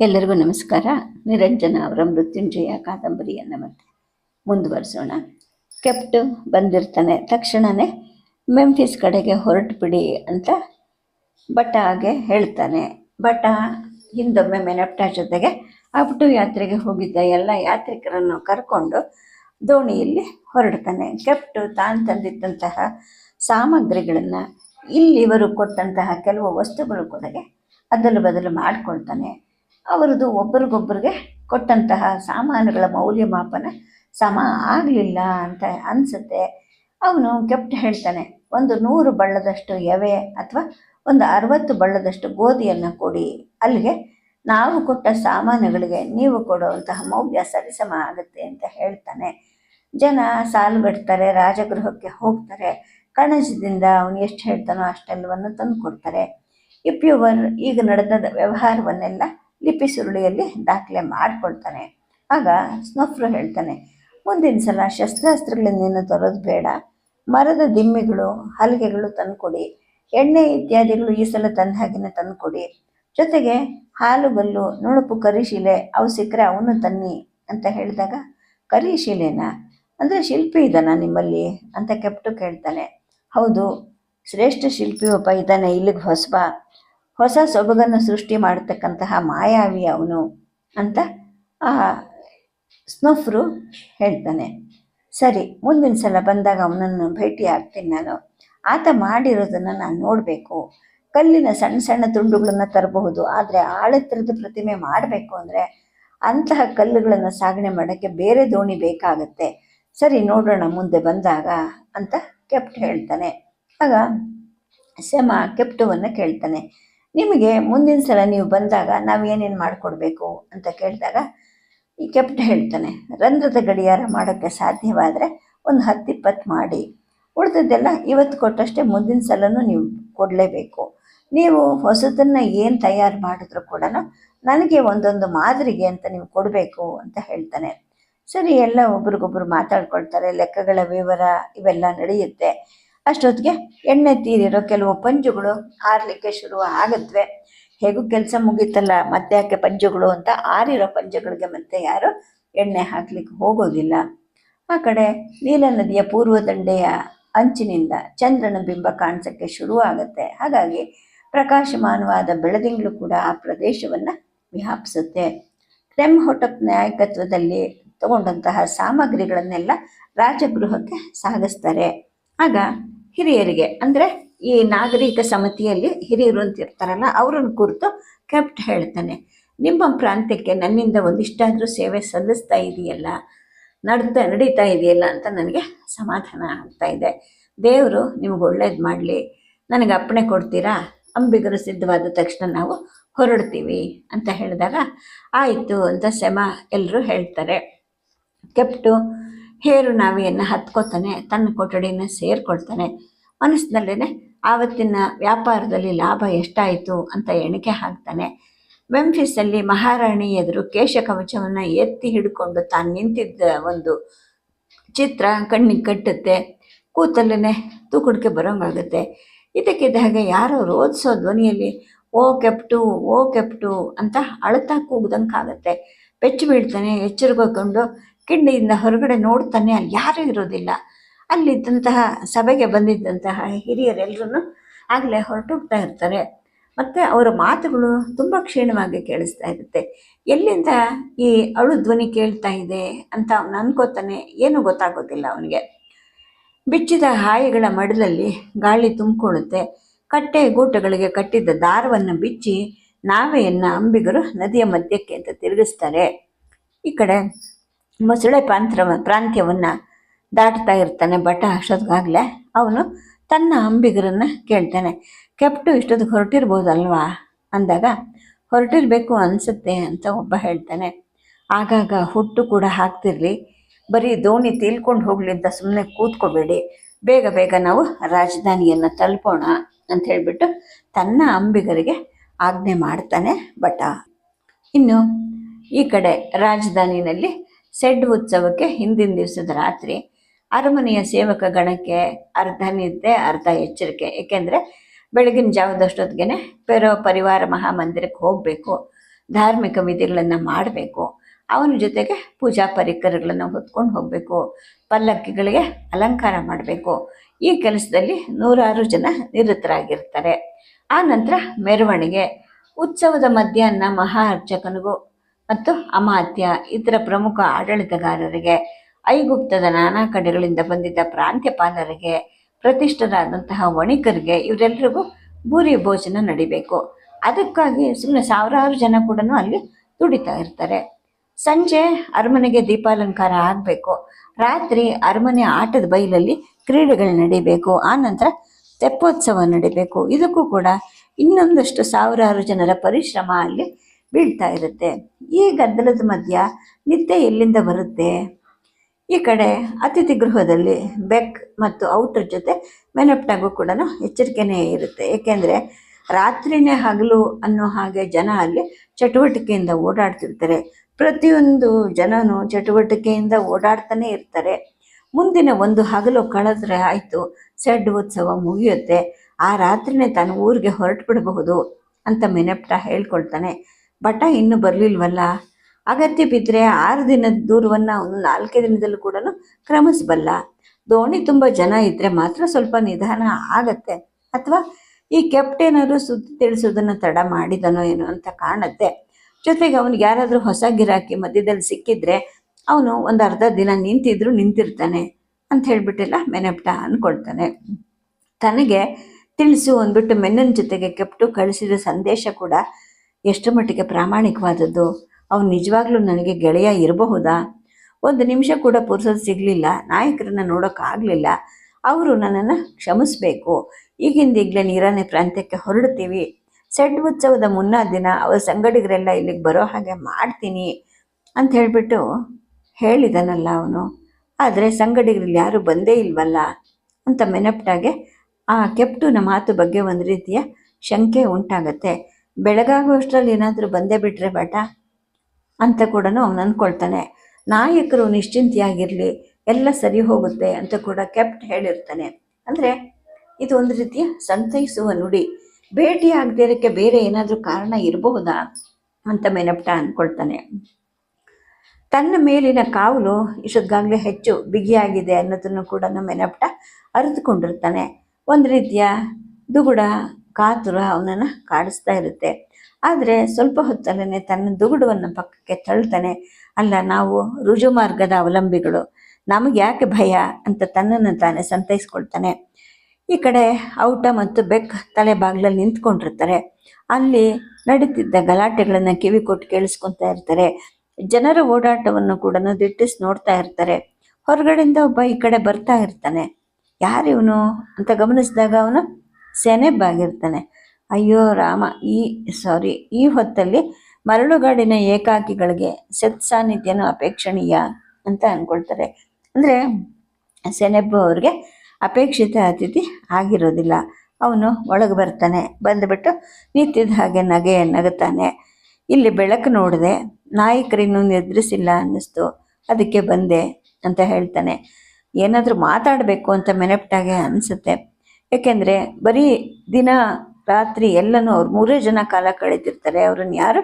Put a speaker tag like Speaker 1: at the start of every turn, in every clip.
Speaker 1: ಎಲ್ಲರಿಗೂ ನಮಸ್ಕಾರ. ನಿರಂಜನ ಅವರ ಮೃತ್ಯುಂಜಯ ಕಾದಂಬರಿಯನ್ನು ಮತ್ತೆ ಮುಂದುವರಿಸೋಣ. ಕೆಪ್ಟು ಬಂದಿರ್ತಾನೆ. ತಕ್ಷಣವೇ ಮೆಂಫಿಸ್ ಕಡೆಗೆ ಹೊರಟು ಬಿಡಿ ಅಂತ ಹಾಗೆ ಹೇಳ್ತಾನೆ. ಬಟ್ಟ ಹಿಂದೊಮ್ಮೆ ಮೆನಪ್ಟ ಜೊತೆಗೆ ಅಪ್ಟು ಯಾತ್ರೆಗೆ ಹೋಗಿದ್ದ ಎಲ್ಲ ಯಾತ್ರಿಕರನ್ನು ಕರ್ಕೊಂಡು ದೋಣಿಯಲ್ಲಿ ಹೊರಡ್ತಾನೆ. ಕೆಪ್ಟು ತಾನು ತಂದಿದ್ದಂತಹ ಸಾಮಗ್ರಿಗಳನ್ನು ಇಲ್ಲಿ ಇವರು ಕೊಟ್ಟಂತಹ ಕೆಲವು ವಸ್ತುಗಳು ಕೊಡಗೆ ಅದಲು ಬದಲು ಮಾಡಿಕೊಳ್ತಾನೆ. ಅವರದು ಒಬ್ಬರಿಗೊಬ್ಬರಿಗೆ ಕೊಟ್ಟಂತಹ ಸಾಮಾನುಗಳ ಮೌಲ್ಯಮಾಪನ ಸಮ ಆಗಲಿಲ್ಲ ಅಂತ ಅನಿಸುತ್ತೆ. ಅವನು ಕೆಪ್ಟ್ ಹೇಳ್ತಾನೆ, ಒಂದು ನೂರು ಬಳ್ಳದಷ್ಟು ಎವೆ ಅಥವಾ ಒಂದು ಅರವತ್ತು ಬಳ್ಳದಷ್ಟು ಗೋಧಿಯನ್ನು ಕೊಡಿ. ಅಲ್ಲಿಗೆ ನಾವು ಕೊಟ್ಟ ಸಾಮಾನುಗಳಿಗೆ ನೀವು ಕೊಡುವಂತಹ ಮೌಲ್ಯ ಸರಿಸಮ ಆಗುತ್ತೆ ಅಂತ ಹೇಳ್ತಾನೆ. ಜನ ಸಾಲುಗಟ್ತಾರೆ, ರಾಜಗೃಹಕ್ಕೆ ಹೋಗ್ತಾರೆ. ಕಣಜದಿಂದ ಅವನು ಎಷ್ಟು ಹೇಳ್ತಾನೋ ಅಷ್ಟೆಲ್ಲವನ್ನು ತಂದು ಕೊಡ್ತಾರೆ ಇಪ್ಯುವರ್ ಈಗ ನಡೆದ ವ್ಯವಹಾರವನ್ನೆಲ್ಲ ಲಿಪಿ ಸುರುಳಿಯಲ್ಲಿ ದಾಖಲೆ ಮಾಡಿಕೊಳ್ತಾನೆ. ಆಗ ಸ್ನಫ್ರು ಹೇಳ್ತಾನೆ, ಮುಂದಿನ ಸಲ ಶಸ್ತ್ರಾಸ್ತ್ರಗಳನ್ನೇನು ತರೋದು ಬೇಡ. ಮರದ ದಿಮ್ಮಿಗಳು, ಹಲಗೆಗಳು ತಂದುಕೊಡಿ. ಎಣ್ಣೆ ಇತ್ಯಾದಿಗಳು ಈ ಸಲ ತಂದ ಹಾಗೆನೇ ತಂದುಕೊಡಿ. ಜೊತೆಗೆ ಹಾಲುಗಲ್ಲು, ನುಣುಪು ಕರಿಶಿಲೆ, ಅವು ಸಿಕ್ಕರೆ ಅವನು ತನ್ನಿ ಅಂತ ಹೇಳಿದಾಗ, ಕರಿಶಿಲೆನ? ಅಂದರೆ ಶಿಲ್ಪಿ ಇದ್ದಾನ ನಿಮ್ಮಲ್ಲಿ? ಅಂತ ಕೆಪ್ಟು ಕೇಳ್ತಾನೆ, ಹೌದು, ಶ್ರೇಷ್ಠ ಶಿಲ್ಪಿ ಒಬ್ಬ ಇದ್ದಾನೆ ಇಲ್ಲಿಗೆ ಹೊಸಬ. ಹೊಸ ಸೊಬಗನ್ನು ಸೃಷ್ಟಿ ಮಾಡತಕ್ಕಂತಹ ಮಾಯಾವಿ ಅವನು ಅಂತ ಆ ಸ್ನೋಫ್ರು ಹೇಳ್ತಾನೆ. ಸರಿ, ಮುಂದಿನ ಸಲ ಬಂದಾಗ ಅವನನ್ನು ಭೇಟಿ ಆಗ್ತೀನಿ ನಾನು. ಆತ ಮಾಡಿರೋದನ್ನು ನಾನು ನೋಡಬೇಕು. ಕಲ್ಲಿನ ಸಣ್ಣ ಸಣ್ಣ ತುಂಡುಗಳನ್ನು ತರಬಹುದು, ಆದರೆ ಆಳೆತ್ತರದ ಪ್ರತಿಮೆ ಮಾಡಬೇಕು ಅಂದರೆ ಅಂತಹ ಕಲ್ಲುಗಳನ್ನು ಸಾಗಣೆ ಮಾಡೋಕ್ಕೆ ಬೇರೆ ದೋಣಿ ಬೇಕಾಗತ್ತೆ. ಸರಿ, ನೋಡೋಣ ಮುಂದೆ ಬಂದಾಗ ಅಂತ ಕೆಪ್ಟ್ ಹೇಳ್ತಾನೆ. ಆಗ ಸೆಮ ಕೆಪ್ಟುವನ್ನು ಕೇಳ್ತಾನೆ. ನಿಮಗೆ ಮುಂದಿನ ಸಲ ನೀವು ಬಂದಾಗ ನಾವು ಏನೇನು ಮಾಡಿಕೊಡ್ಬೇಕು ಅಂತ ಕೇಳಿದಾಗ ಈ ಕೆಪ್ಟ ಹೇಳ್ತಾನೆ, ರಂಧ್ರದ ಗಡಿಯಾರ ಮಾಡೋಕ್ಕೆ ಸಾಧ್ಯವಾದರೆ ಒಂದು ಹತ್ತಿಪ್ಪತ್ತು ಮಾಡಿ. ಉಳಿದದ್ದೆಲ್ಲ ಇವತ್ತು ಕೊಟ್ಟಷ್ಟೇ ಮುಂದಿನ ಸಲನೂ ನೀವು ಕೊಡಲೇಬೇಕು. ನೀವು ಹೊಸದನ್ನು ಏನು ತಯಾರು ಮಾಡಿದ್ರು ಕೂಡ ನನಗೆ ಒಂದೊಂದು ಮಾದರಿಗೆ ಅಂತ ನೀವು ಕೊಡಬೇಕು ಅಂತ ಹೇಳ್ತಾನೆ. ಸರಿ, ಎಲ್ಲ ಒಬ್ರಿಗೊಬ್ರು ಮಾತಾಡ್ಕೊಳ್ತಾರೆ, ಲೆಕ್ಕಗಳ ವಿವರ ಇವೆಲ್ಲ ನಡೆಯುತ್ತೆ. ಅಷ್ಟೊತ್ತಿಗೆ ಎಣ್ಣೆ ತೀರಿರೋ ಕೆಲವು ಪಂಜುಗಳು ಆರಲಿಕ್ಕೆ ಶುರು ಆಗತ್ವೆ ಹೇಗೂ ಕೆಲಸ ಮುಗೀತಲ್ಲ, ಮತ್ತೆ ಯಾಕೆ ಪಂಜುಗಳು ಅಂತ ಆರಿರೋ ಪಂಜುಗಳಿಗೆ ಮತ್ತೆ ಯಾರು ಎಣ್ಣೆ ಹಾಕ್ಲಿಕ್ಕೆ ಹೋಗೋದಿಲ್ಲ. ಆ ಕಡೆ ನೀಲ ನದಿಯ ಪೂರ್ವ ದಂಡೆಯ ಅಂಚಿನಿಂದ ಚಂದ್ರನ ಬಿಂಬ ಕಾಣಿಸಕ್ಕೆ ಶುರು ಆಗುತ್ತೆ. ಹಾಗಾಗಿ ಪ್ರಕಾಶಮಾನವಾದ ಬೆಳದಿಂಗಳು ಕೂಡ ಆ ಪ್ರದೇಶವನ್ನು ವಿಹಾಪಿಸುತ್ತೆ. ಕ್ರೆಮ್ ಹೊಟಪ್ ನಾಯಕತ್ವದಲ್ಲಿ ತಗೊಂಡಂತಹ ಸಾಮಗ್ರಿಗಳನ್ನೆಲ್ಲ ರಾಜಗೃಹಕ್ಕೆ ಸಾಗಿಸ್ತಾರೆ. ಆಗ ಹಿರಿಯರಿಗೆ, ಅಂದರೆ ಈ ನಾಗರಿಕ ಸಮಿತಿಯಲ್ಲಿ ಹಿರಿಯರು ಅಂತ ಇರ್ತಾರಲ್ಲ, ಅವರನ್ನು ಕುರಿತು ಕೆಪ್ಟ್ ಹೇಳ್ತಾನೆ. ನಿಮ್ಮ ಪ್ರಾಂತ್ಯಕ್ಕೆ ನನ್ನಿಂದ ಒಂದಿಷ್ಟಾದರೂ ಸೇವೆ ಸಲ್ಲಿಸ್ತಾ ಇದೆಯಲ್ಲ, ನಡ್ತಾ, ನಡೀತಾ ಇದೆಯಲ್ಲ ಅಂತ ನನಗೆ ಸಮಾಧಾನ ಆಗ್ತಾ ಇದೆ. ದೇವರು ನಿಮ್ಗೆ ಒಳ್ಳೇದು ಮಾಡಲಿ, ನನಗೆ ಅಪ್ಪಣೆ ಕೊಡ್ತೀರಾ, ಅಂಬಿಗರು ಸಿದ್ಧವಾದ ತಕ್ಷಣ ನಾವು ಹೊರಡ್ತೀವಿ ಅಂತ ಹೇಳಿದಾಗ, ಆಯಿತು ಅಂತ ಸೆಮ ಎಲ್ಲರೂ ಹೇಳ್ತಾರೆ. ಕೆಪ್ಟು ಹೇರು ನಾವಿಯನ್ನು ಹತ್ಕೋತಾನೆ, ತನ್ನ ಕೊಠಡಿನ ಸೇರಿಕೊಳ್ತಾನೆ. ಮನಸ್ಸಿನಲ್ಲೇ ಆವತ್ತಿನ ವ್ಯಾಪಾರದಲ್ಲಿ ಲಾಭ ಎಷ್ಟಾಯಿತು ಅಂತ ಎಣಿಕೆ ಹಾಕ್ತಾನೆ. ಮೆಂಫಿಸಲ್ಲಿ ಮಹಾರಾಣಿ ಎದುರು ಕೇಶ ಕವಚವನ್ನು ಎತ್ತಿ ಹಿಡ್ಕೊಂಡು ತಾನು ನಿಂತಿದ್ದ ಒಂದು ಚಿತ್ರ ಕಣ್ಣಿಗೆ ಕಟ್ಟುತ್ತೆ. ಕೂತಲ್ಲೇ ತೂಕುಡಿಕೆ ಬರೋಂಗಾಗುತ್ತೆ. ಇದಕ್ಕಿದ್ದ ಹಾಗೆ ಯಾರೋ ರೋಧಿಸೋ ಧ್ವನಿಯಲ್ಲಿ, ಓ ಕೆಪ್ಟು ಓ ಕೆಪ್ಟು ಅಂತ ಅಳತಾ ಕೂಗ್ದಂಗಾಗತ್ತೆ. ಬೆಚ್ಚು ಬೀಳ್ತಾನೆ ಎಚ್ಚರಿಕೊಂಡು ಕಿಂಡಿಯಿಂದ ಹೊರಗಡೆ ನೋಡ್ತಾನೆ ಅಲ್ಲಿ ಯಾರೂ ಇರೋದಿಲ್ಲ. ಅಲ್ಲಿದ್ದಂತಹ ಸಭೆಗೆ ಬಂದಿದ್ದಂತಹ ಹಿರಿಯರೆಲ್ಲರೂ ಆಗಲೇ ಹೊರಟೋಗ್ತಾ ಇರ್ತಾರೆ. ಮತ್ತು ಅವರ ಮಾತುಗಳು ತುಂಬ ಕ್ಷೀಣವಾಗಿ ಕೇಳಿಸ್ತಾ ಇರುತ್ತೆ. ಎಲ್ಲಿಂದ ಈ ಅಳು ಧ್ವನಿ ಕೇಳ್ತಾ ಇದೆ ಅಂತ ಅವನು ಅನ್ಕೋತಾನೆ, ಏನೂ ಗೊತ್ತಾಗೋದಿಲ್ಲ ಅವನಿಗೆ. ಬಿಚ್ಚಿದ ಹಾಯಿಗಳ ಮಡಲಲ್ಲಿ ಗಾಳಿ ತುಂಬಿಕೊಳ್ಳುತ್ತೆ. ಕಟ್ಟೆ ಗೂಟಗಳಿಗೆ ಕಟ್ಟಿದ್ದ ದಾರವನ್ನು ಬಿಚ್ಚಿ ನಾವೆಯನ್ನು ಅಂಬಿಗರು ನದಿಯ ಮಧ್ಯಕ್ಕೆ ಅಂತ ತಿರುಗಿಸ್ತಾರೆ. ಈ ಕಡೆ ಮೊಸಳೆ ಪ್ರಾಂತ್ರ ಪ್ರಾಂತ್ಯವನ್ನು ದಾಟ್ತಾ ಇರ್ತಾನೆ ಬಟ ಅಷ್ಟೊತ್ತಿಗಾಗಲೇ ಅವನು ತನ್ನ ಅಂಬಿಗರನ್ನು ಕೇಳ್ತಾನೆ. ಕೆಪ್ಟು ಇಷ್ಟೊತ್ತಿಗೆ ಹೊರಟಿರ್ಬೋದಲ್ವಾ? ಅಂದಾಗ, ಹೊರಟಿರಬೇಕು ಅನಿಸುತ್ತೆ ಅಂತ ಒಬ್ಬ ಹೇಳ್ತಾನೆ. ಆಗಾಗ ಹುಟ್ಟು ಕೂಡ ಹಾಕ್ತಿರ್ಲಿ. ಬರೀ ದೋಣಿ ತೇಲ್ಕೊಂಡು ಹೋಗ್ಲಿ ಅಂತ ಸುಮ್ಮನೆ ಕೂತ್ಕೋಬೇಡಿ. ಬೇಗ ಬೇಗ ನಾವು ರಾಜಧಾನಿಯನ್ನು ತಲುಪೋಣ ಅಂತ ಹೇಳಿಬಿಟ್ಟು ತನ್ನ ಅಂಬಿಗರಿಗೆ ಆಜ್ಞೆ ಮಾಡ್ತಾನೆ ಬಟ ಇನ್ನು ಈ ಕಡೆ ರಾಜಧಾನಿನಲ್ಲಿ ಸೆಡ್ ಉತ್ಸವಕ್ಕೆ ಹಿಂದಿನ ದಿವಸದ ರಾತ್ರಿ ಅರಮನೆಯ ಸೇವಕ ಗಣಕ್ಕೆ ಅರ್ಧ ನಿದ್ದೆ, ಅರ್ಧ ಎಚ್ಚರಿಕೆ. ಏಕೆಂದರೆ ಬೆಳಗಿನ ಜಾವದಷ್ಟೊತ್ತಿಗೆ ಪೆರೋ ಪರಿವಾರ ಮಹಾಮಂದಿರಕ್ಕೆ ಹೋಗಬೇಕು, ಧಾರ್ಮಿಕ ವಿಧಿಗಳನ್ನು ಮಾಡಬೇಕು, ಅವನ ಜೊತೆಗೆ ಪೂಜಾ ಪರಿಕರಗಳನ್ನು ಹೊತ್ಕೊಂಡು ಹೋಗಬೇಕು, ಪಲ್ಲಕ್ಕಿಗಳಿಗೆ ಅಲಂಕಾರ ಮಾಡಬೇಕು. ಈ ಕೆಲಸದಲ್ಲಿ ನೂರಾರು ಜನ ನಿರತರಾಗಿರ್ತಾರೆ. ಆ ನಂತರ ಮೆರವಣಿಗೆ. ಉತ್ಸವದ ಮಧ್ಯಾಹ್ನ ಮಹಾ ಅರ್ಚಕನಿಗೂ ಮತ್ತು ಅಮಾತ್ಯ, ಇತರ ಪ್ರಮುಖ ಆಡಳಿತಗಾರರಿಗೆ, ಐಗುಪ್ತದ ನಾನಾ ಕಡೆಗಳಿಂದ ಬಂದಿದ್ದ ಪ್ರಾಂತ್ಯಪಾಲರಿಗೆ, ಪ್ರತಿಷ್ಠರಾದಂತಹ ವಣಿಕರಿಗೆ ಇವರೆಲ್ಲರಿಗೂ ಭೂರಿ ಭೋಜನ ನಡಿಬೇಕು. ಅದಕ್ಕಾಗಿ ಸುಮ್ಮನೆ ಸಾವಿರಾರು ಜನ ಕೂಡ ಅಲ್ಲಿ ದುಡಿತಾ ಇರ್ತಾರೆ. ಸಂಜೆ ಅರಮನೆಗೆ ದೀಪಾಲಂಕಾರ ಆಗಬೇಕು. ರಾತ್ರಿ ಅರಮನೆ ಆಟದ ಬಯಲಲ್ಲಿ ಕ್ರೀಡೆಗಳು ನಡಿಬೇಕು. ಆನಂತರ ನಂತರ ತೆಪ್ಪೋತ್ಸವ ನಡಿಬೇಕು. ಇದಕ್ಕೂ ಕೂಡ ಇನ್ನೊಂದಷ್ಟು ಸಾವಿರಾರು ಜನರ ಪರಿಶ್ರಮ ಅಲ್ಲಿ ಬೀಳ್ತಾ ಇರುತ್ತೆ. ಈ ಗದ್ದಲದ ಮಧ್ಯ ನಿದ್ದೆ ಎಲ್ಲಿಂದ ಬರುತ್ತೆ? ಈ ಕಡೆ ಅತಿಥಿ ಗೃಹದಲ್ಲಿ ಬೆಕ್ ಮತ್ತು ಔಟರ್ ಜೊತೆ ಮೆನಪ್ನಾಗೂ ಕೂಡ ಎಚ್ಚರಿಕೆನೇ ಇರುತ್ತೆ. ಏಕೆಂದರೆ ರಾತ್ರಿನೇ ಹಗಲು ಅನ್ನೋ ಹಾಗೆ ಜನ ಅಲ್ಲಿ ಚಟುವಟಿಕೆಯಿಂದ ಓಡಾಡ್ತಿರ್ತಾರೆ. ಪ್ರತಿಯೊಂದು ಜನನು ಚಟುವಟಿಕೆಯಿಂದ ಓಡಾಡ್ತಾನೆ ಇರ್ತಾರೆ. ಮುಂದಿನ ಒಂದು ಹಗಲು ಕಳೆದ್ರೆ ಆಯಿತು, ಸೆಡ್ ಉತ್ಸವ ಮುಗಿಯುತ್ತೆ. ಆ ರಾತ್ರಿನೇ ತಾನು ಊರಿಗೆ ಹೊರಟು ಬಿಡಬಹುದು ಅಂತ ಮೆನಪ್ಟ ಹೇಳ್ಕೊಳ್ತಾನೆ. ಬಟ ಇನ್ನೂ ಬರಲಿಲ್ವಲ್ಲ? ಅಗತ್ಯ ಬಿದ್ದರೆ ಆರು ದಿನದ ದೂರವನ್ನು ಒಂದು ನಾಲ್ಕೇ ದಿನದಲ್ಲೂ ಕೂಡ ಕ್ರಮಿಸಬಲ್ಲ. ದೋಣಿ ತುಂಬ ಜನ ಇದ್ದರೆ ಮಾತ್ರ ಸ್ವಲ್ಪ ನಿಧಾನ ಆಗತ್ತೆ. ಅಥವಾ ಈ ಕೆಪ್ಟೇನರು ಸುದ್ದಿ ತಿಳಿಸೋದನ್ನು ತಡ ಮಾಡಿದನೋ ಏನೋ ಅಂತ ಕಾಣುತ್ತೆ. ಜೊತೆಗೆ ಅವನಿಗೆ ಯಾರಾದರೂ ಹೊಸ ಗಿರಾಕಿ ಮಧ್ಯದಲ್ಲಿ ಸಿಕ್ಕಿದ್ರೆ ಅವನು ಒಂದು ಅರ್ಧ ದಿನ ನಿಂತಿದ್ರು ನಿಂತಿರ್ತಾನೆ ಅಂತ ಹೇಳ್ಬಿಟ್ಟೆಲ್ಲ ಮೆನೆಪ್ಟ ಅಂದ್ಕೊಳ್ತಾನೆ ತನಗೆ ತಿಳಿಸು ಅಂದ್ಬಿಟ್ಟು ಮೆನ್ನನ ಜೊತೆಗೆ ಕೆಪ್ಟು ಕಳಿಸಿದ ಸಂದೇಶ ಕೂಡ ಎಷ್ಟು ಮಟ್ಟಿಗೆ ಪ್ರಾಮಾಣಿಕವಾದದ್ದು? ಅವನು ನಿಜವಾಗ್ಲೂ ನನಗೆ ಗೆಳೆಯ ಇರಬಹುದಾ? ಒಂದು ನಿಮಿಷ ಕೂಡ ಪುರುಸೋದು ಸಿಗಲಿಲ್ಲ. ನಾಯಕರನ್ನು ನೋಡೋಕ್ಕಾಗಲಿಲ್ಲ ಅವರು ನನ್ನನ್ನು ಕ್ಷಮಿಸಬೇಕು. ಈಗಿಂದೀಗಲೇ ನೀರನೇ ಪ್ರಾಂತ್ಯಕ್ಕೆ ಹೊರಡ್ತೀವಿ. ಸೆಡ್ ಉತ್ಸವದ ಮುನ್ನ ದಿನ ಅವರ ಸಂಗಡಿಗರೆಲ್ಲ ಇಲ್ಲಿಗೆ ಬರೋ ಹಾಗೆ ಮಾಡ್ತೀನಿ ಅಂತ ಹೇಳಿಬಿಟ್ಟು ಹೇಳಿದನಲ್ಲ ಅವನು. ಆದರೆ ಸಂಗಡಿಗರಲ್ಲಿ ಯಾರೂ ಬಂದೇ ಇಲ್ವಲ್ಲ ಅಂತ ಮೆನಪ್ಟಾಗೆ ಆ ಕೆಪ್ಟುನ ಮಾತು ಬಗ್ಗೆ ಒಂದು ರೀತಿಯ ಶಂಕೆ ಉಂಟಾಗತ್ತೆ. ಬೆಳಗಾಗುವಷ್ಟರಲ್ಲಿ ಏನಾದರೂ ಬಂದೇ ಬಿಟ್ಟರೆ ಬೇಟ ಅಂತ ಕೂಡ ಅವನು ಅಂದ್ಕೊಳ್ತಾನೆ ನಾಯಕರು ನಿಶ್ಚಿಂತೆಯಾಗಿರಲಿ, ಎಲ್ಲ ಸರಿ ಹೋಗುತ್ತೆ ಅಂತ ಕೂಡ ಕೆಪ್ಟ್ ಹೇಳಿರ್ತಾನೆ. ಅಂದರೆ ಇದು ಒಂದು ರೀತಿಯ ಸಂತೈಸುವ ನುಡಿ. ಭೇಟಿ ಆಗದೇ ಇರೋಕ್ಕೆ ಬೇರೆ ಏನಾದರೂ ಕಾರಣ ಇರಬಹುದಾ ಅಂತ ಮೆನಪ್ಟ ಅಂದ್ಕೊಳ್ತಾನೆ ತನ್ನ ಮೇಲಿನ ಕಾವಲು ಇಷ್ಟೊತ್ತಾಗಲೇ ಹೆಚ್ಚು ಬಿಗಿಯಾಗಿದೆ ಅನ್ನೋದನ್ನು ಕೂಡ ಮೆನಪ್ಟ ಅರಿತುಕೊಂಡಿರ್ತಾನೆ. ಒಂದು ರೀತಿಯ ದುಗುಡ ಕಾತುರ ಅವನನ್ನು ಕಾಡಿಸ್ತಾ ಇರುತ್ತೆ. ಆದರೆ ಸ್ವಲ್ಪ ಹೊತ್ತಲ್ಲೇ ತನ್ನ ದುಗುಡವನ್ನು ಪಕ್ಕಕ್ಕೆ ತಳ್ತಾನೆ. ಅಲ್ಲ, ನಾವು ರುಜು ಮಾರ್ಗದ ಅವಲಂಬಿಗಳು. ನಮಗೆ ಯಾಕೆ ಭಯ ಅಂತ ತನ್ನನ್ನು ತಾನೇ ಸಂತೈಸ್ಕೊಳ್ತಾನೆ. ಈ ಕಡೆ ಔಟ ಮತ್ತು ಬೆಕ್ ತಲೆ ಬಾಗಿಲಲ್ಲಿ ನಿಂತ್ಕೊಂಡಿರ್ತಾರೆ. ಅಲ್ಲಿ ನಡೀತಿದ್ದ ಗಲಾಟೆಗಳನ್ನು ಕಿವಿ ಕೊಟ್ಟು ಕೇಳಿಸ್ಕೊತಾ ಇರ್ತಾರೆ. ಜನರ ಓಡಾಟವನ್ನು ಕೂಡ ದಿಟ್ಟಿಸಿ ನೋಡ್ತಾ ಇರ್ತಾರೆ. ಹೊರಗಡೆಯಿಂದ ಒಬ್ಬ ಈ ಕಡೆ ಬರ್ತಾ ಇರ್ತಾನೆ. ಯಾರಿವನು ಅಂತ ಗಮನಿಸಿದಾಗ ಅವನು ಸೆನೆಬಾಗಿರ್ತಾನೆ ಅಯ್ಯೋ ರಾಮ, ಈ ಸಾರಿ ಈ ಹೊತ್ತಲ್ಲಿ ಮರಳುಗಾಡಿನ ಏಕಾಕಿಗಳಿಗೆ ಸತ್ ಸಾನ್ನಿಧ್ಯನೂ ಅಪೇಕ್ಷಣೀಯ ಅಂತ ಅಂದ್ಕೊಳ್ತಾರೆ ಅಂದರೆ ಸೆನೆಬ್ ಅವ್ರಿಗೆ ಅಪೇಕ್ಷಿತ ಅತಿಥಿ ಆಗಿರೋದಿಲ್ಲ. ಅವನು ಒಳಗೆ ಬರ್ತಾನೆ, ಬಂದುಬಿಟ್ಟು ನಿಂತಿದ್ದ ಹಾಗೆ ನಗೆ ನಗುತ್ತಾನೆ. ಇಲ್ಲಿ ಬೆಳಕು ನೋಡಿದೆ, ನಾಯಕರಿನ್ನೂ ನಿದ್ರಿಸಿಲ್ಲ ಅನ್ನಿಸ್ತು. ಅದಕ್ಕೆ ಬಂದೆ ಅಂತ ಹೇಳ್ತಾನೆ. ಏನಾದರೂ ಮಾತಾಡಬೇಕು ಅಂತ ಮೆನೆಪ್ಟಾಗೆ ಅನಿಸುತ್ತೆ. ಏಕೆಂದರೆ ಬರೀ ದಿನ, ರಾತ್ರಿ ಎಲ್ಲನೂ ಅವ್ರು ಮೂರೇ ಜನ ಕಾಲ ಕಳೆದಿರ್ತಾರೆ. ಅವ್ರನ್ನ ಯಾರು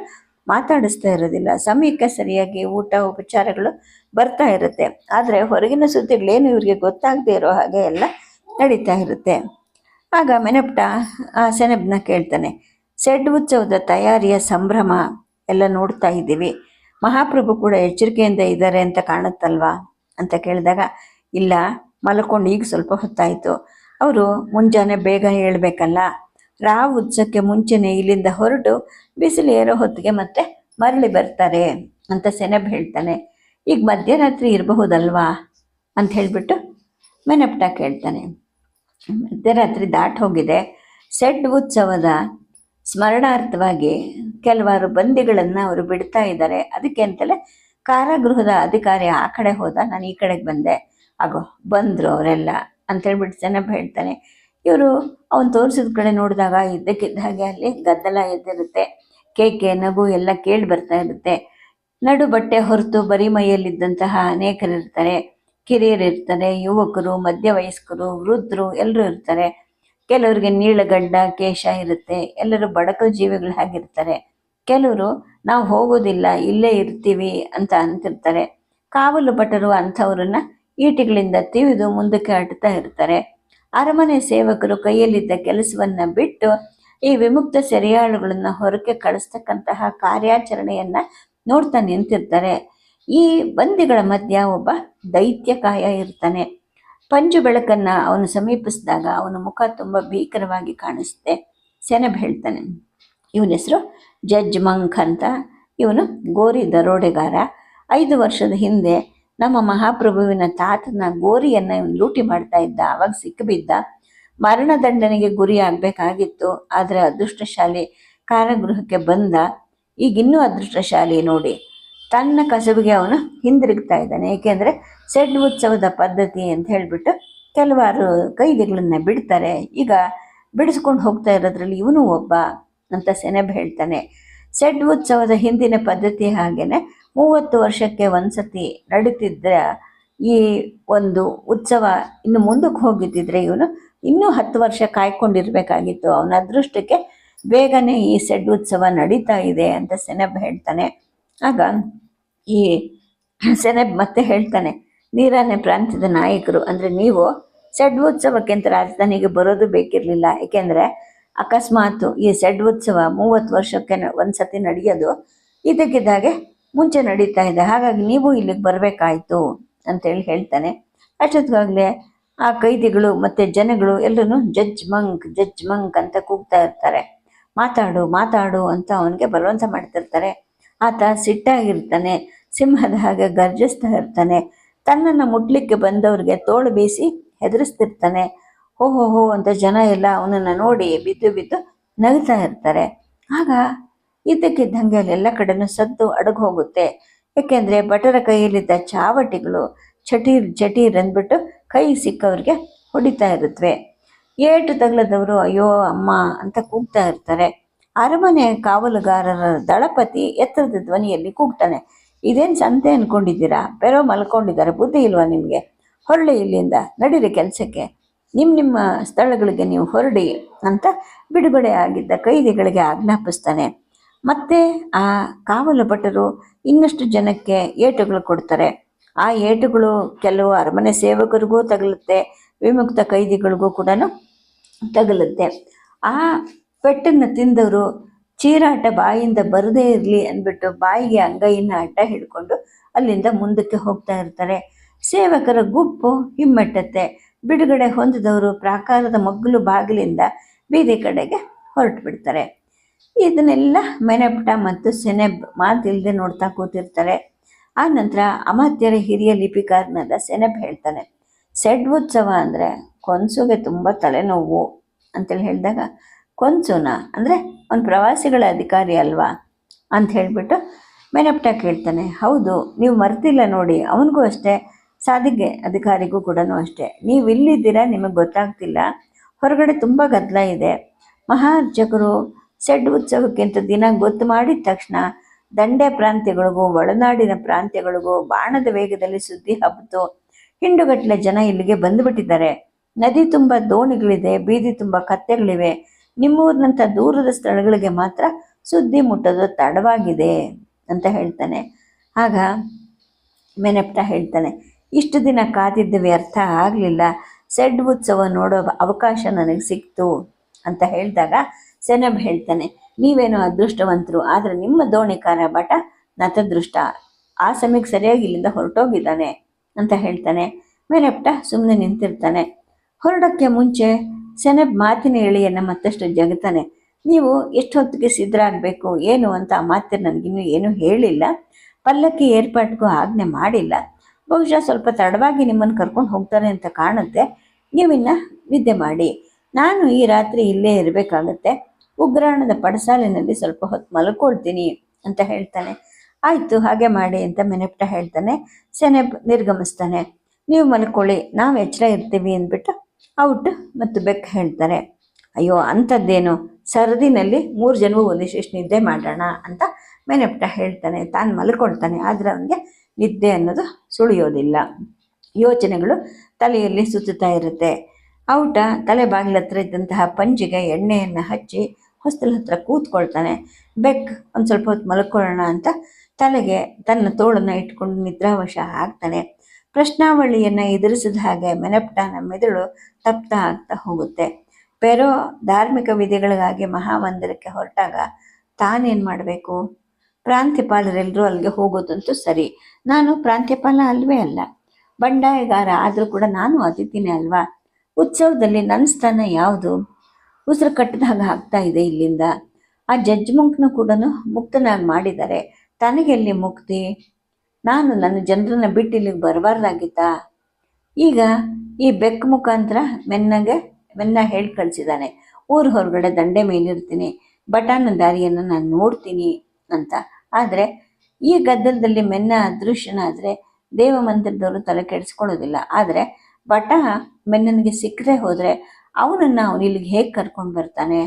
Speaker 1: ಮಾತಾಡಿಸ್ತಾ ಇರೋದಿಲ್ಲ. ಸಮಯಕ್ಕೆ ಸರಿಯಾಗಿ ಊಟ, ಉಪಚಾರಗಳು ಬರ್ತಾ ಇರುತ್ತೆ. ಆದರೆ ಹೊರಗಿನ ಸುದ್ದಿಗಳೇನು ಇವರಿಗೆ ಗೊತ್ತಾಗದೇ ಇರೋ ಹಾಗೆ ಎಲ್ಲ ನಡೀತಾ ಇರುತ್ತೆ. ಆಗ ಮೆನಪ್ಟ, ಆ ಸೆನೆಬ್ನ ಕೇಳ್ತಾನೆ, ಸೆಡ್ ಉತ್ಸವದ ತಯಾರಿಯ ಸಂಭ್ರಮ ಎಲ್ಲ ನೋಡ್ತಾ ಇದ್ದೀವಿ. ಮಹಾಪ್ರಭು ಕೂಡ ಎಚ್ಚರಿಕೆಯಿಂದ ಇದ್ದಾರೆ ಅಂತ ಕಾಣುತ್ತಲ್ವಾ? ಅಂತ ಕೇಳಿದಾಗ, ಇಲ್ಲ, ಮಲ್ಕೊಂಡು ಈಗ ಸ್ವಲ್ಪ ಹೊತ್ತಾಯಿತು. ಅವರು ಮುಂಜಾನೆ ಬೇಗ ಹೇಳಬೇಕಲ್ಲ. ರಾವ್ ಉತ್ಸವಕ್ಕೆ ಮುಂಚೆನೆ ಇಲ್ಲಿಂದ ಹೊರಟು ಬಿಸಿಲು ಏರೋ ಹೊತ್ತಿಗೆ ಮತ್ತೆ ಮರಳಿ ಬರ್ತಾರೆ ಅಂತ ಸೆನೆಬ್ ಹೇಳ್ತಾನೆ. ಈಗ ಮಧ್ಯರಾತ್ರಿ ಇರಬಹುದಲ್ವಾ ಅಂತ ಹೇಳಿಬಿಟ್ಟು ಮೆನಪ್ಟ ಕೇಳ್ತಾನೆ. ಮಧ್ಯರಾತ್ರಿ ದಾಟ್ ಹೋಗಿದೆ. ಸೆಡ್ ಉತ್ಸವದ ಸ್ಮರಣಾರ್ಥವಾಗಿ ಕೆಲವಾರು ಬಂದಿಗಳನ್ನು ಅವರು ಬಿಡ್ತಾ ಇದ್ದಾರೆ. ಅದಕ್ಕೆ ಅಂತಲೇ ಕಾರಾಗೃಹದ ಅಧಿಕಾರಿ ಆ ಕಡೆ ಹೋದ, ನಾನು ಈ ಕಡೆಗೆ ಬಂದೆ. ಆಗೋ, ಬಂದರು ಅವರೆಲ್ಲ. ಅಂತೇಳ್ಬಿಟ್ಟು ಸೆನಬ್ ಹೇಳ್ತಾನೆ. ಇವರು ಅವನು ತೋರಿಸಿದ ಕಡೆ ನೋಡಿದಾಗ ಇದ್ದಕ್ಕಿದ್ದ ಹಾಗೆ ಅಲ್ಲಿ ಗದ್ದಲ ಎದ್ದಿರುತ್ತೆ. ಕೇಕೆ, ನಗು ಎಲ್ಲ ಕೇಳಿ ಬರ್ತಾ ಇರುತ್ತೆ. ನಡು ಬಟ್ಟೆ ಹೊರತು ಬರೀ ಮೈಯಲ್ಲಿದ್ದಂತಹ ಅನೇಕರಿರ್ತಾರೆ ಕಿರಿಯರು ಇರ್ತಾರೆ, ಯುವಕರು, ಮಧ್ಯವಯಸ್ಕರು, ವೃದ್ಧರು ಎಲ್ಲರೂ ಇರ್ತಾರೆ. ಕೆಲವರಿಗೆ ನೀಳಗಡ್ಡ ಕೇಶ ಇರುತ್ತೆ. ಎಲ್ಲರೂ ಬಡಕ ಜೀವಿಗಳು ಹಾಗಿರ್ತಾರೆ. ಕೆಲವರು ನಾವು ಹೋಗೋದಿಲ್ಲ, ಇಲ್ಲೇ ಇರ್ತೀವಿ ಅಂತ ಅಂತಿರ್ತಾರೆ. ಕಾವಲು ಭಟರು ಅಂಥವ್ರನ್ನ ಈಟಿಗಳಿಂದ ತಿವಿದು ಮುಂದಕ್ಕೆ ಅಟ್ತಾ ಇರ್ತಾರೆ. ಅರಮನೆ ಸೇವಕರು ಕೈಯಲ್ಲಿದ್ದ ಕೆಲಸವನ್ನ ಬಿಟ್ಟು ಈ ವಿಮುಕ್ತ ಸೆರೆಯಾಳುಗಳನ್ನು ಹೊರಕ್ಕೆ ಕಳಿಸ್ತಕ್ಕಂತಹ ಕಾರ್ಯಾಚರಣೆಯನ್ನ ನೋಡ್ತಾ ನಿಂತಿರ್ತಾರೆ. ಈ ಬಂದಿಗಳ ಮಧ್ಯ ಒಬ್ಬ ದೈತ್ಯಕಾಯ ಇರ್ತಾನೆ. ಪಂಜು ಬೆಳಕನ್ನ ಅವನು ಸಮೀಪಿಸಿದಾಗ ಅವನ ಮುಖ ತುಂಬ ಭೀಕರವಾಗಿ ಕಾಣಿಸುತ್ತೆ. ಸೆನೆಬ್ ಹೇಳ್ತಾನೆ. ಇವನ ಹೆಸರು ಜಡ್ಜ್ ಮಂಕ್ ಅಂತ. ಇವನು ಗೋರಿ ದರೋಡೆಗಾರ. ಐದು ವರ್ಷದ ಹಿಂದೆ ನಮ್ಮ ಮಹಾಪ್ರಭುವಿನ ತಾತನ ಗೋರಿಯನ್ನ ಲೂಟಿ ಮಾಡ್ತಾ ಇದ್ದ, ಅವಾಗ ಸಿಕ್ಕಿಬಿದ್ದ ಮರಣದಂಡನೆಗೆ ಗುರಿ ಆಗ್ಬೇಕಾಗಿತ್ತು. ಆದರೆ ಅದೃಷ್ಟಶಾಲಿ ಕಾರಾಗೃಹಕ್ಕೆ ಬಂದ ಈಗಿನ್ನೂ ಅದೃಷ್ಟಶಾಲಿ ನೋಡಿ. ತನ್ನ ಕಸಬಿಗೆ ಅವನು ಹಿಂದಿರುಗ್ತಾ ಇದ್ದಾನೆ. ಏಕೆಂದರೆ ಸೆಡ್ ಉತ್ಸವದ ಪದ್ಧತಿ ಅಂತ ಹೇಳಿಬಿಟ್ಟು ಕೆಲವಾರು ಕೈದಿಗಳನ್ನ ಬಿಡ್ತಾರೆ. ಈಗ ಬಿಡಿಸ್ಕೊಂಡು ಹೋಗ್ತಾ ಇರೋದ್ರಲ್ಲಿ ಇವನು ಒಬ್ಬ ಅಂತ ಸೆನೆಬ್ ಹೇಳ್ತಾನೆ. ಸೆಡ್ ಉತ್ಸವದ ಹಿಂದಿನ ಪದ್ಧತಿ ಹಾಗೇನೆ ಮೂವತ್ತು ವರ್ಷಕ್ಕೆ ಒಂದ್ಸತಿ ನಡೀತಿದ್ದ ಈ ಒಂದು ಉತ್ಸವ ಇನ್ನು ಮುಂದಕ್ಕೆ ಹೋಗಿದ್ದಿದ್ರೆ ಇವನು ಇನ್ನೂ ಹತ್ತು ವರ್ಷ ಕಾಯ್ಕೊಂಡಿರ್ಬೇಕಾಗಿತ್ತು. ಅವನ ಅದೃಷ್ಟಕ್ಕೆ ಬೇಗನೆ ಈ ಸೆಡ್ ಉತ್ಸವ ನಡೀತಾ ಇದೆ ಅಂತ ಸೆನೆಬ್ ಹೇಳ್ತಾನೆ. ಆಗ ಈ ಸೆನೆಬ್ ಮತ್ತೆ ಹೇಳ್ತಾನೆ, ನೀರಾನೆ ಪ್ರಾಂತ್ಯದ ನಾಯಕರು, ಅಂದರೆ ನೀವು ಸೆಡ್ ಉತ್ಸವಕ್ಕೆ ಅಂತ ರಾಜಧಾನಿಗೆ ಬರೋದು ಬೇಕಿರಲಿಲ್ಲ. ಏಕೆಂದರೆ ಅಕಸ್ಮಾತ್ ಈ ಸೆಡ್ ಉತ್ಸವ ಮೂವತ್ತು ವರ್ಷಕ್ಕೆ ಒಂದ್ಸತಿ ನಡೆಯೋದು. ಇದಕ್ಕಿದ್ದಾಗೆ ಮುಂಚೆ ನಡೀತಾ ಇದೆ. ಹಾಗಾಗಿ ನೀವು ಇಲ್ಲಿಗೆ ಬರಬೇಕಾಯ್ತು ಅಂತೇಳಿ ಹೇಳ್ತಾನೆ. ಅಷ್ಟೊತ್ತಿಗಾಗಲೇ ಆ ಕೈದಿಗಳು ಮತ್ತು ಜನಗಳು ಎಲ್ಲರೂ ಜಜ್ ಮಂಕ್ ಜಜ್ ಮಂಕ್ ಅಂತ ಕೂಗ್ತಾ ಇರ್ತಾರೆ. ಮಾತಾಡು ಮಾತಾಡು ಅಂತ ಅವನಿಗೆ ಬಲವಂತ ಮಾಡ್ತಿರ್ತಾರೆ. ಆತ ಸಿಟ್ಟಾಗಿರ್ತಾನೆ, ಸಿಂಹದ ಹಾಗೆ ಗರ್ಜಿಸ್ತಾ ಇರ್ತಾನೆ. ತನ್ನನ್ನು ಮುಟ್ಲಿಕ್ಕೆ ಬಂದವ್ರಿಗೆ ತೋಳು ಬೀಸಿ ಹೆದರಿಸ್ತಿರ್ತಾನೆ. ಹೋ ಹೋ ಅಂತ ಜನ ಎಲ್ಲ ಅವನನ್ನು ನೋಡಿ ಬಿದ್ದು ಬಿದ್ದು ನಗ್ತಾ ಇರ್ತಾರೆ. ಆಗ ಇದ್ದಕ್ಕಿದ್ದಂಗೆ ಅಲ್ಲೆಲ್ಲ ಕಡೆನೂ ಸದ್ದು ಅಡಗ ಹೋಗುತ್ತೆ ಏಕೆಂದರೆ ಭಟರ ಕೈಯಲ್ಲಿದ್ದ ಚಾವಟಿಗಳು ಚಟೀರ್ ಚಟೀರ್ ಅಂದ್ಬಿಟ್ಟು ಕೈ ಸಿಕ್ಕವ್ರಿಗೆ ಹೊಡಿತಾ ಇರುತ್ತವೆ ಏಟು ತಗಲದವರು ಅಯ್ಯೋ, ಅಮ್ಮ ಅಂತ ಕೂಗ್ತಾ ಇರ್ತಾರೆ. ಅರಮನೆ ಕಾವಲುಗಾರರ ದಳಪತಿ ಎತ್ತರದ ಧ್ವನಿಯಲ್ಲಿ ಕೂಗ್ತಾನೆ. ಇದೇನು ಸಂತೆ ಅನ್ಕೊಂಡಿದ್ದೀರಾ? ಬೇರೋ ಮಲ್ಕೊಂಡಿದ್ದಾರೆ, ಬುದ್ಧಿ ಇಲ್ವಾ ನಿಮಗೆ? ಹೊರಳಿ ಇಲ್ಲಿಂದ ನಡೀರಿ ಕೆಲಸಕ್ಕೆ. ನಿಮ್ಮ ನಿಮ್ಮ ಸ್ಥಳಗಳಿಗೆ ನೀವು ಹೊರಡಿ ಅಂತ ಬಿಡುಗಡೆ ಆಗಿದ್ದ ಕೈದಿಗಳಿಗೆ ಆಜ್ಞಾಪಿಸ್ತಾನೆ. ಮತ್ತೆ ಆ ಕಾವಲು ಭಟರು ಇನ್ನಷ್ಟು ಜನಕ್ಕೆ ಏಟುಗಳು ಕೊಡ್ತಾರೆ. ಆ ಏಟುಗಳು ಕೆಲವು ಅರಮನೆ ಸೇವಕರಿಗೂ ತಗಲುತ್ತೆ, ವಿಮುಕ್ತ ಕೈದಿಗಳಿಗೂ ಕೂಡ ತಗಲುತ್ತೆ. ಆ ಪೆಟ್ಟನ್ನು ತಿಂದವರು ಚೀರಾಟ ಬಾಯಿಂದ ಬರದೇ ಇರಲಿ ಅಂದ್ಬಿಟ್ಟು ಬಾಯಿಗೆ ಅಂಗೈಯನ್ನು ಅಡ್ಡ ಹಿಡ್ಕೊಂಡು ಅಲ್ಲಿಂದ ಮುಂದಕ್ಕೆ ಹೋಗ್ತಾ ಇರ್ತಾರೆ. ಸೇವಕರ ಗುಪ್ಪು ಹಿಮ್ಮೆಟ್ಟತ್ತೆ. ಬಿಡುಗಡೆ ಹೊಂದಿದವರು ಪ್ರಾಕಾರದ ಮಗ್ಗಲು ಬಾಗಿಲಿಂದ ಬೀದಿ ಕಡೆಗೆ ಹೊರಟು ಬಿಡ್ತಾರೆ. ಇದನ್ನೆಲ್ಲ ಮೆನೆಪ್ಟ ಮತ್ತು ಸೆನೆಬ್ ಮಾತಿಲ್ಲದೆ ನೋಡ್ತಾ ಕೂತಿರ್ತಾರೆ. ಆ ನಂತರ ಅಮಾತ್ಯರ ಹಿರಿಯ ಲಿಪಿಕಾರನಾದ ಸೆನೆಬ್ ಹೇಳ್ತಾನೆ, ಸೆಡ್ ಉತ್ಸವ ಅಂದರೆ ಕೊನ್ಸುಗೆ ತುಂಬ ತಲೆನೋವು ಅಂತೇಳಿ ಹೇಳಿದಾಗ, ಕೊನ್ಸುನ? ಅಂದರೆ ಒಂದು ಪ್ರವಾಸಿಗಳ ಅಧಿಕಾರಿ ಅಲ್ವಾ? ಅಂತ ಹೇಳಿಬಿಟ್ಟು ಮೆನಪ್ಟ ಕೇಳ್ತಾನೆ, ಹೌದು, ನೀವು ಮರ್ತಿಲ್ಲ ನೋಡಿ, ಅವನಿಗೂ ಅಷ್ಟೇ ಸಾಧಿಗೆ ಅಧಿಕಾರಿಗೂ ಕೂಡ ಅಷ್ಟೇ. ನೀವು ಇಲ್ಲಿದ್ದೀರಾ ನಿಮಗೆ ಗೊತ್ತಾಗ್ತಿಲ್ಲ, ಹೊರಗಡೆ ತುಂಬ ಗದ್ದಲ ಇದೆ. ಮಹಾರ್ಚಕರು ಸೆಡ್ ಉತ್ಸವಕ್ಕಿಂತ ದಿನ ಗೊತ್ತು ಮಾಡಿದ ತಕ್ಷಣ ದಂಡೆ ಪ್ರಾಂತ್ಯಗಳಿಗೂ, ಒಳನಾಡಿನ ಪ್ರಾಂತ್ಯಗಳಿಗೂ, ಬಾಣದ ವೇಗದಲ್ಲಿ ಸುದ್ದಿ ಹಬ್ಬಿತು. ಹಿಂಡುಗಟ್ಟಲೆ ಜನ ಇಲ್ಲಿಗೆ ಬಂದುಬಿಟ್ಟಿದ್ದಾರೆ. ನದಿ ತುಂಬ ದೋಣಿಗಳಿದೆ, ಬೀದಿ ತುಂಬ ಕತ್ತೆಗಳಿವೆ. ನಿಮ್ಮೂರಿನಂಥ ದೂರದ ಸ್ಥಳಗಳಿಗೆ ಮಾತ್ರ ಸುದ್ದಿ ಮುಟ್ಟೋದು ತಡವಾಗಿದೆ ಅಂತ ಹೇಳ್ತಾನೆ. ಆಗ ಮೆನೆಪ್ಟ ಹೇಳ್ತಾನೆ, ಇಷ್ಟು ದಿನ ಕಾದಿದ್ದು ವ್ಯರ್ಥ ಆಗಲಿಲ್ಲ. ಸೆಡ್ ಉತ್ಸವ ನೋಡೋ ಅವಕಾಶ ನನಗೆ ಸಿಕ್ತು ಅಂತ ಹೇಳಿದಾಗ ಸೆನಬ್ ಹೇಳ್ತಾನೆ. ನೀವೇನೋ ಅದೃಷ್ಟವಂತರು, ಆದರೆ ನಿಮ್ಮ ದೋಣಿಕಾರ ಬಟ ನತದೃಷ್ಟ. ಆ ಸಮಯಕ್ಕೆ ಸರಿಯಾಗಿ ಇಲ್ಲಿಂದ ಹೊರಟೋಗಿದ್ದಾನೆ ಅಂತ ಹೇಳ್ತಾನೆ. ಮೆನೆಪ್ಟ ಸುಮ್ಮನೆ ನಿಂತಿರ್ತಾನೆ. ಹೊರಡೋಕ್ಕೆ ಮುಂಚೆ ಸೆನಬ್ ಮಾತಿನ ಎಳೆಯನ್ನು ಮತ್ತಷ್ಟು ಜಗತಾನೆ. ನೀವು ಎಷ್ಟು ಹೊತ್ತಿಗೆ ಸಿದ್ಧರಾಗಬೇಕು, ಏನು ಅಂತ ಆ ಮಾತು ನನಗಿನ್ನೂ ಏನೂ ಹೇಳಿಲ್ಲ. ಪಲ್ಲಕ್ಕಿ ಏರ್ಪಾಟ್ಗೂ ಆಜ್ಞೆ ಮಾಡಿಲ್ಲ. ಬಹುಶಃ ಸ್ವಲ್ಪ ತಡವಾಗಿ ನಿಮ್ಮನ್ನು ಕರ್ಕೊಂಡು ಹೋಗ್ತಾರೆ ಅಂತ ಕಾಣುತ್ತೆ. ನೀವಿನ್ನ ನಿದ್ದೆ ಮಾಡಿ. ನಾನು ಈ ರಾತ್ರಿ ಇಲ್ಲೇ ಇರಬೇಕಾಗತ್ತೆ. ಉಗ್ರಾಣದ ಪಡಸಾಲಿನಲ್ಲಿ ಸ್ವಲ್ಪ ಹೊತ್ತು ಮಲ್ಕೊಳ್ತೀನಿ ಅಂತ ಹೇಳ್ತಾನೆ. ಆಯಿತು, ಹಾಗೆ ಮಾಡಿ ಅಂತ ಮೆನೆಪ್ಟ ಹೇಳ್ತಾನೆ. ಸೆನೆಪ್ ನಿರ್ಗಮಿಸ್ತಾನೆ. ನೀವು ಮಲ್ಕೊಳ್ಳಿ, ನಾವು ಎಚ್ಚರ ಇರ್ತೀವಿ ಅಂದ್ಬಿಟ್ಟು ಔಟ್ ಮತ್ತು ಬೆಕ್ ಹೇಳ್ತಾರೆ. ಅಯ್ಯೋ, ಅಂಥದ್ದೇನು? ಸರದಿನಲ್ಲಿ ಮೂರು ಜನವೂ ಒಂದಿಷ್ಟು ನಿದ್ದೆ ಮಾಡೋಣ ಅಂತ ಮೆನೆಪ್ಟ ಹೇಳ್ತಾನೆ. ತಾನು ಮಲ್ಕೊಳ್ತಾನೆ, ಆದರೆ ಅವನಿಗೆ ನಿದ್ದೆ ಅನ್ನೋದು ಸುಳಿಯೋದಿಲ್ಲ. ಯೋಚನೆಗಳು ತಲೆಯಲ್ಲಿ ಸುತ್ತುತ್ತಾ ಇರುತ್ತೆ. ಔಟ ತಲೆ ಬಾಗಿಲತ್ರ ಇದ್ದಂತಹ ಪಂಜಿಗೆ ಎಣ್ಣೆಯನ್ನು ಹಚ್ಚಿ ಹೊಸ್ತಲ ಹತ್ರ ಕೂತ್ಕೊಳ್ತಾನೆ, ಬೆಕ್, ಒಂದು ಸ್ವಲ್ಪ ಹೊತ್ತು ಮಲ್ಕೊಳ್ಳೋಣ ಅಂತ ತಲೆಗೆ ತನ್ನ ತೋಳನ್ನು ಇಟ್ಕೊಂಡು ನಿದ್ರಾವಶ ಆಗ್ತಾನೆ. ಪ್ರಶ್ನಾವಳಿಯನ್ನು ಎದುರಿಸಿದ ಹಾಗೆ ಮೆನಪ್ಟಾನ ಮೆದುಳು ತಪ್ತಾ ಆಗ್ತಾ ಹೋಗುತ್ತೆ. ಪೆರೋ ಧಾರ್ಮಿಕ ವಿಧಿಗಳಿಗಾಗಿ ಮಹಾಮಂದಿರಕ್ಕೆ ಹೊರಟಾಗ ತಾನೇನು ಮಾಡಬೇಕು? ಪ್ರಾಂತ್ಯಪಾಲರೆಲ್ಲರೂ ಅಲ್ಲಿಗೆ ಹೋಗೋದಂತೂ ಸರಿ. ನಾನು ಪ್ರಾಂತ್ಯಪಾಲ ಅಲ್ವೇ ಅಲ್ಲ. ಬಂಡಾಯಗಾರ ಆದರೂ ಕೂಡ ನಾನು ಅತಿಥಿನೇ ಅಲ್ವಾ? ಉತ್ಸವದಲ್ಲಿ ನನ್ನ ಸ್ಥಾನ ಯಾವುದು? ಉಸಿರು ಕಟ್ಟಿದ ಹಾಗೆ ಆಗ್ತಾ ಇದೆ ಇಲ್ಲಿಂದ. ಆ ಜಡ್ಜ್ ಮುಂಕ್ನು ಕೂಡ ಮುಕ್ತನಾಗಿ ಮಾಡಿದ್ದಾರೆ ತನಗೆಲ್ಲಿ ಮುಕ್ತಿ? ನಾನು ನನ್ನ ಜನರನ್ನ ಬಿಟ್ಟು ಇಲ್ಲಿಗೆ ಬರಬಾರ್ದಾಗಿತ್ತಾ? ಈಗ ಈ ಬೆಕ್ಕು ಮುಖಾಂತರ ಮೆನ್ನಗೆ, ಮೆನ್ನ ಹೇಳಿ ಕಳಿಸಿದ್ದಾನೆ. ಊರ ಹೊರಗಡೆ ದಂಡೆ ಮೇಲಿರ್ತೀನಿ. ಬಟಾನ ದಾರಿಯನ್ನು ನಾನು ನೋಡ್ತೀನಿ ಅಂತ. ಆದರೆ ಈ ಗದ್ದಲದಲ್ಲಿ ಮೆನ್ನ ಅದೃಶ್ಯನಾದರೆ ದೇವ ಮಂದಿರದವರು ತಲೆ ಕೆಡಿಸ್ಕೊಳ್ಳೋದಿಲ್ಲ. ಆದರೆ ಬಟ ಮೆನ್ನನಿಗೆ ಸಿಕ್ಕದೆ ಹೋದರೆ ಅವನನ್ನು ಅವನು ಇಲ್ಲಿಗೆ ಹೇಗೆ ಕರ್ಕೊಂಡು ಬರ್ತಾನೆ?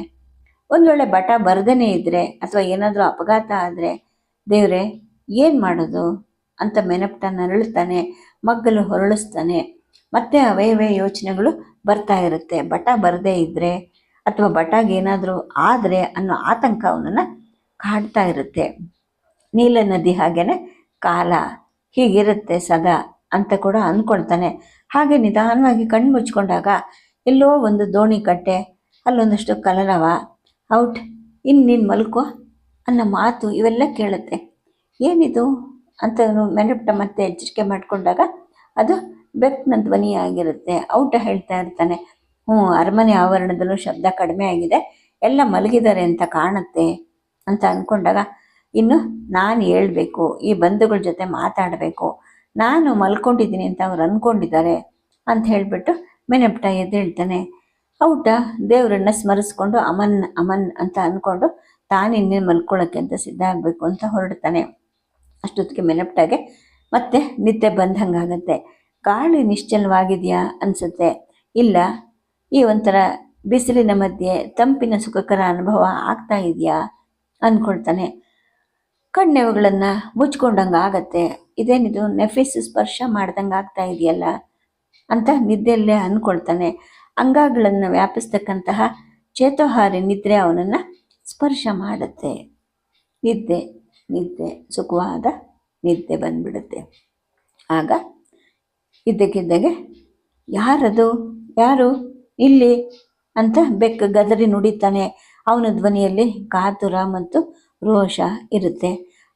Speaker 1: ಒಂದು ವೇಳೆ ಬಟ ಬರ್ದೇನೆ ಇದ್ದರೆ ಅಥವಾ ಏನಾದರೂ ಅಪಘಾತ ಆದರೆ, ದೇವ್ರೆ, ಏನು ಮಾಡೋದು? ಅಂತ ಮೆನಪ್ಟ ನರಳುತ್ತಾನೆ ಮಗ್ಗಲು ಹೊರಳಿಸ್ತಾನೆ. ಮತ್ತೆ ಅವಯವೇ ಯೋಚನೆಗಳು ಬರ್ತಾ ಇರುತ್ತೆ. ಬಟ ಬರದೇ ಇದ್ದರೆ ಅಥವಾ ಬಟಾಗೆ ಏನಾದರೂ ಆದರೆ ಅನ್ನೋ ಆತಂಕ ಅವನನ್ನು ಕಾಡ್ತಾ ಇರುತ್ತೆ. ನೀಲ ನದಿ ಹಾಗೇನೆ ಕಾಲ ಹೀಗಿರುತ್ತೆ ಸದಾ ಅಂತ ಕೂಡ ಅಂದ್ಕೊಳ್ತಾನೆ ಹಾಗೆ ನಿಧಾನವಾಗಿ ಕಣ್ಣು ಮುಚ್ಕೊಂಡಾಗ ಎಲ್ಲೋ ಒಂದು ದೋಣಿ ಕಟ್ಟೆ, ಅಲ್ಲೊಂದಷ್ಟು ಕಲರವ, ಔಟ್ ಇನ್ನು ನೀನು ಮಲ್ಕೋ ಅನ್ನೋ ಮಾತು ಇವೆಲ್ಲ ಕೇಳುತ್ತೆ. ಏನಿದು ಅಂತ ಮೆನಪ್ಟ ಮತ್ತೆ ಎಚ್ಚರಿಕೆ ಮಾಡಿಕೊಂಡಾಗ ಅದು ಬೆಕ್ನ ಧ್ವನಿ ಆಗಿರುತ್ತೆ, ಔಟ ಹೇಳ್ತಾ ಇರ್ತಾನೆ. ಹ್ಞೂ, ಅರಮನೆ ಆವರಣದಲ್ಲೂ ಶಬ್ದ ಕಡಿಮೆ ಆಗಿದೆ, ಎಲ್ಲ ಮಲಗಿದ್ದಾರೆ ಅಂತ ಕಾಣುತ್ತೆ ಅಂತ ಅಂದ್ಕೊಂಡಾಗ ಇನ್ನು ನಾನು ಹೇಳಬೇಕು, ಈ ಬಂಧುಗಳ ಜೊತೆ ಮಾತಾಡಬೇಕು, ನಾನು ಮಲ್ಕೊಂಡಿದ್ದೀನಿ ಅಂತ ಅವ್ರು ಅಂದ್ಕೊಂಡಿದ್ದಾರೆ ಅಂತ ಹೇಳಿಬಿಟ್ಟು ಮೆನಪ್ಟ ಎದ್ದೇಳ್ತಾನೆ ಔಟ, ದೇವರನ್ನ ಸ್ಮರಿಸ್ಕೊಂಡು ಅಮನ್ ಅಮನ್ ಅಂತ ಅಂದ್ಕೊಂಡು ತಾನಿನ್ನೇ ಮಲ್ಕೊಳ್ಳೋಕ್ಕೆ ಅಂತ ಸಿದ್ಧ ಆಗಬೇಕು ಅಂತ ಹೊರಡ್ತಾನೆ. ಅಷ್ಟೊತ್ತಿಗೆ ಮೆನಪ್ಟಾಗೆ, ಮತ್ತೆ ನಿದ್ದೆ ಬಂದಂಗಾಗತ್ತೆ. ಗಾಳಿ ನಿಶ್ಚಲವಾಗಿದೆಯಾ? ಅನಿಸುತ್ತೆ. ಇಲ್ಲ. ಈ ಒಂಥರ ಬಿಸಿಲಿನ ಮಧ್ಯೆ ತಂಪಿನ ಸುಖಕರ ಅನುಭವ ಆಗ್ತಾ ಇದೆಯಾ? ಅಂದ್ಕೊಳ್ತಾನೆ ಕಣ್ಣೆವುಗಳನ್ನು ಮುಚ್ಕೊಂಡಂಗೆ ಆಗತ್ತೆ ಇದೇನಿದು ನೆಫಿಸ್ ಸ್ಪರ್ಶ ಮಾಡ್ದಂಗೆ ಆಗ್ತಾ ಇದೆಯಲ್ಲ? ಅಂತ ನಿದ್ದೆಯಲ್ಲೇ ಅಂದ್ಕೊಳ್ತಾನೆ ಅಂಗಗಳನ್ನು ವ್ಯಾಪಿಸ್ತಕ್ಕಂತಹ ಚೇತೋಹಾರಿ ನಿದ್ರೆ ಅವನನ್ನು ಸ್ಪರ್ಶ ಮಾಡುತ್ತೆ. ನಿದ್ದೆ ನಿದ್ದೆ, ಸುಖವಾದ ನಿದ್ದೆ ಬಂದ್ಬಿಡುತ್ತೆ. ಆಗ ಇದ್ದಕ್ಕಿದ್ದಾಗೆ ಯಾರದು, ಯಾರು, ಇಲ್ಲಿ ಅಂತ ಬೆಕ್ಕ ಗದರಿ ನುಡಿತಾನೆ. ಅವನ ಧ್ವನಿಯಲ್ಲಿ ಕಾತುರ ಮತ್ತು ರೋಷ ಇರುತ್ತೆ.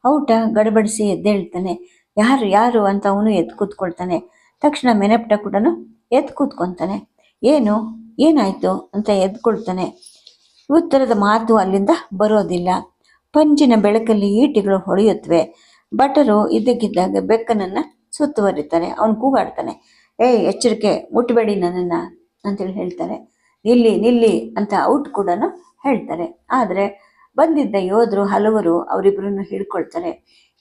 Speaker 1: ಔಟ ಗಡಬಡಿಸಿ ಎದ್ದೇಳ್ತಾನೆ. ಯಾರು ಯಾರು ಅಂತ ಅವನು ಎದ್ದು ಕೂತ್ಕೊಳ್ತಾನೆ. ತಕ್ಷಣ ಮೆನಪ್ಟ ಕೂಡ ಎದ್ದು ಕೂತ್ಕೊತಾನೆ. ಏನು? ಏನಾಯಿತು? ಅಂತ ಎದ್ಕೊಳ್ತಾನೆ. ಉತ್ತರದ ಮಾತು ಅಲ್ಲಿಂದ ಬರೋದಿಲ್ಲ. ಪಂಜಿನ ಬೆಳಕಲ್ಲಿ ಈಟಿಗಳು ಹೊಳೆಯುತ್ತವೆ. ಭಟರು ಇದ್ದಕ್ಕಿದ್ದಾಗ ಬೆಕ್ಕನನ್ನು ಸುತ್ತುವರಿತಾನೆ ಅವನು ಕೂಗಾಡ್ತಾನೆ. ಏಯ್, ಎಚ್ಚರಿಕೆ ಮುಟ್ಟಬೇಡಿ ನನ್ನನ್ನು, ಅಂತೇಳಿ ಹೇಳ್ತಾರೆ. ನಿಲ್ಲಿ ನಿಲ್ಲಿ, ಅಂತ ಔಟ್ ಕೂಡ ಹೇಳ್ತಾರೆ. ಆದರೆ ಬಂದಿದ್ದ ಯೋಧರು, ಹಲವರು ಅವರಿಬ್ಬರನ್ನು ಹಿಡ್ಕೊಳ್ತಾರೆ.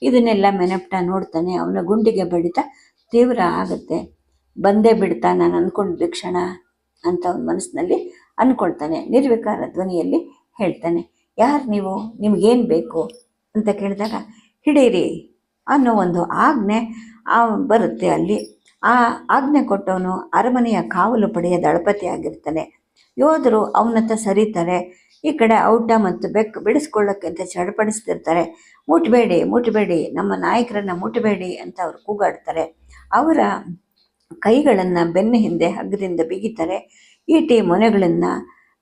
Speaker 1: ಇದನ್ನೆಲ್ಲ ಮೆನಪ್ಟ ನೋಡ್ತಾನೆ ಅವನ ಗುಂಡಿಗೆ ಬಡಿತ ತೀವ್ರ ಆಗುತ್ತೆ. ಬಂದೇ ಬಿಡ್ತಾ ನಾನು ಅಂದ್ಕೊಂಡಿದ್ದ ಕ್ಷಣ ಅಂತ ಅವನ ಮನಸ್ಸಿನಲ್ಲಿ ಅಂದ್ಕೊಳ್ತಾನೆ ನಿರ್ವಿಕಾರ ಧ್ವನಿಯಲ್ಲಿ ಹೇಳ್ತಾನೆ, ಯಾರು ನೀವು? ನಿಮಗೇನು ಬೇಕು? ಅಂತ ಕೇಳಿದಾಗ, ಹಿಡೀರಿ ಅನ್ನೋ ಒಂದು ಆಜ್ಞೆ ಬರುತ್ತೆ ಅಲ್ಲಿ. ಆ ಆಜ್ಞೆ ಕೊಟ್ಟವನು ಅರಮನೆಯ ಕಾವಲು ಪಡೆಯ ದಳಪತಿ ಆಗಿರ್ತಾನೆ. ಯೋಧರು ಅವನತ್ತ ಸರಿತಾರೆ. ಈ ಕಡೆ ಔಟ ಮತ್ತು ಬೆಕ್ಕು ಬಿಡಿಸ್ಕೊಳ್ಳೋಕ್ಕೆ ಅಂತ ಚಡಪಡಿಸ್ತಿರ್ತಾರೆ. ಮುಟ್ಬೇಡಿ ಮುಟ್ಬೇಡಿ, ನಮ್ಮ ನಾಯಕರನ್ನ ಮುಟ್ಬೇಡಿ ಅಂತ ಅವ್ರು ಕೂಗಾಡ್ತಾರೆ. ಅವರ ಕೈಗಳನ್ನು ಬೆನ್ನ ಹಿಂದೆ ಹಗ್ಗದಿಂದ ಬಿಗಿತಾರೆ. ಈಟಿ ಮೊನೆಗಳನ್ನು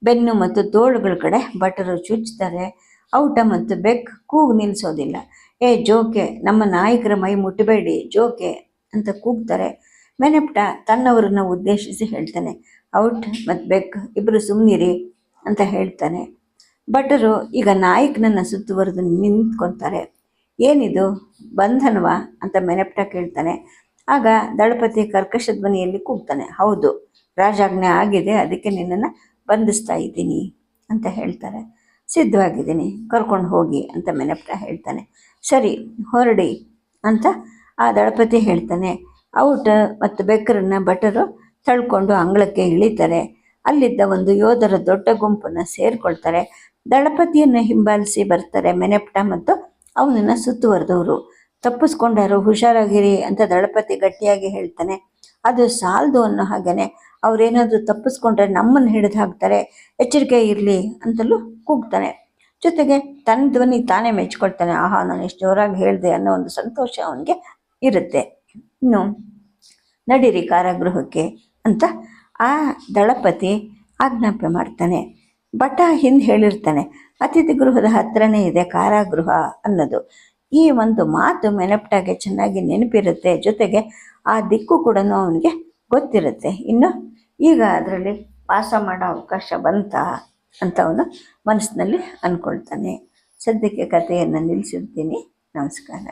Speaker 1: ಬೆನ್ನು ಮತ್ತು ತೋಳುಗಳ ಕಡೆ ಭಟರು ಚುಚ್ಚುತ್ತಾರೆ ಔಟ ಮತ್ತು ಬೆಕ್ ಕೂಗು ನಿಲ್ಲಿಸೋದಿಲ್ಲ ಏ, ಜೋಕೆ, ನಮ್ಮ ನಾಯಕರ ಮೈ ಮುಟ್ಟಬೇಡಿ ಜೋಕೆ ಅಂತ ಕೂಗ್ತಾರೆ. ಮೆನೆಪ್ಟ ತನ್ನವರನ್ನು ಉದ್ದೇಶಿಸಿ ಹೇಳ್ತಾನೆ, ಔಟ್ ಮತ್ತು ಬೆಕ್ ಇಬ್ಬರು ಸುಮ್ಮನಿರಿ ಅಂತ ಹೇಳ್ತಾನೆ. ಭಟರು ಈಗ ನಾಯಕನನ್ನು ಸುತ್ತುವರೆದು ನಿಂತ್ಕೊತಾರೆ. ಏನಿದು? ಬಂಧನವಾ? ಅಂತ ಮೆನೆಪ್ಟ ಕೇಳ್ತಾನೆ. ಆಗ ದಳಪತಿ ಕರ್ಕಶ ಧ್ವನಿಯಲ್ಲಿ ಕೂಗ್ತಾನೆ. ಹೌದು, ರಾಜಾಜ್ಞೆ ಆಗಿದೆ, ಅದಕ್ಕೆ ನಿನ್ನನ್ನು ಬಂಧಿಸ್ತಾ ಇದ್ದೀನಿ ಅಂತ ಹೇಳ್ತಾರೆ. ಸಿದ್ಧವಾಗಿದ್ದೀನಿ, ಕರ್ಕೊಂಡು ಹೋಗಿ ಅಂತ ಮೆನೆಪ್ಟ ಹೇಳ್ತಾನೆ. ಸರಿ, ಹೊರಡಿ ಅಂತ ಆ ದಳಪತಿ ಹೇಳ್ತಾನೆ. ಔಟ್ ಮತ್ತು ಬೆಕ್ಕರನ್ನ ಭಟರು ತಳ್ಕೊಂಡು ಅಂಗಳಕ್ಕೆ ಇಳಿತಾರೆ. ಅಲ್ಲಿದ್ದ ಒಂದು ಯೋಧರ ದೊಡ್ಡ ಗುಂಪನ್ನ ಸೇರಿಕೊಳ್ತಾರೆ. ದಳಪತಿಯನ್ನು ಹಿಂಬಾಲಿಸಿ ಬರ್ತಾರೆ ಮೆನೆಪ್ಟ ಮತ್ತು ಅವನನ್ನು ಸುತ್ತುವರೆದವರು. ತಪ್ಪಿಸ್ಕೊಂಡಾರು ಹುಷಾರಾಗಿರಿ ಅಂತ ದಳಪತಿ ಗಟ್ಟಿಯಾಗಿ ಹೇಳ್ತಾನೆ. ಅದು ಸಾಲದು ಅನ್ನೋ ಹಾಗೇನೆ. ಅವರೇನಾದರೂ ತಪ್ಪಿಸ್ಕೊಂಡ್ರೆ ನಮ್ಮನ್ನು ಹಿಡಿದು ಹಾಕ್ತಾರೆ. ಎಚ್ಚರಿಕೆ ಇರಲಿ ಅಂತಲೂ ಕೂಗ್ತಾನೆ. ಜೊತೆಗೆ ತನ್ನ ಧ್ವನಿ ತಾನೇ ಮೆಚ್ಕೊಳ್ತಾನೆ. ಆಹಾ, ನಾನು ಎಷ್ಟು ಜೋರಾಗಿ ಹೇಳಿದೆ ಅನ್ನೋ ಒಂದು ಸಂತೋಷ ಅವನಿಗೆ ಇರುತ್ತೆ. ಇನ್ನು ನಡೀರಿ ಕಾರಾಗೃಹಕ್ಕೆ ಅಂತ ಆ ದಳಪತಿ ಆಜ್ಞಾಪ್ಯ ಮಾಡ್ತಾನೆ. ಭಟ ಹಿಂದೆ ಹೇಳಿರ್ತಾನೆ, ಅತಿಥಿ ಗೃಹದ ಹತ್ರನೇ ಇದೆ ಕಾರಾಗೃಹ ಅನ್ನೋದು. ಈ ಒಂದು ಮಾತು ಮೆನಪ್ಟಾಗೆ ಚೆನ್ನಾಗಿ ನೆನಪಿರುತ್ತೆ. ಜೊತೆಗೆ ಆ ದಿಕ್ಕು ಕೂಡ ಅವನಿಗೆ ಗೊತ್ತಿರುತ್ತೆ. ಇನ್ನು ಈಗ ಅದರಲ್ಲಿ ವಾಸ ಮಾಡೋ ಅವಕಾಶ ಬಂತ ಅಂತ ಅವನು ಮನಸ್ಸಿನಲ್ಲಿ ಅಂದ್ಕೊಳ್ತಾನೆ ಸದ್ಯಕ್ಕೆ ಕಥೆಯನ್ನು ನಿಲ್ಲಿಸಿರ್ತೀನಿ ನಮಸ್ಕಾರ.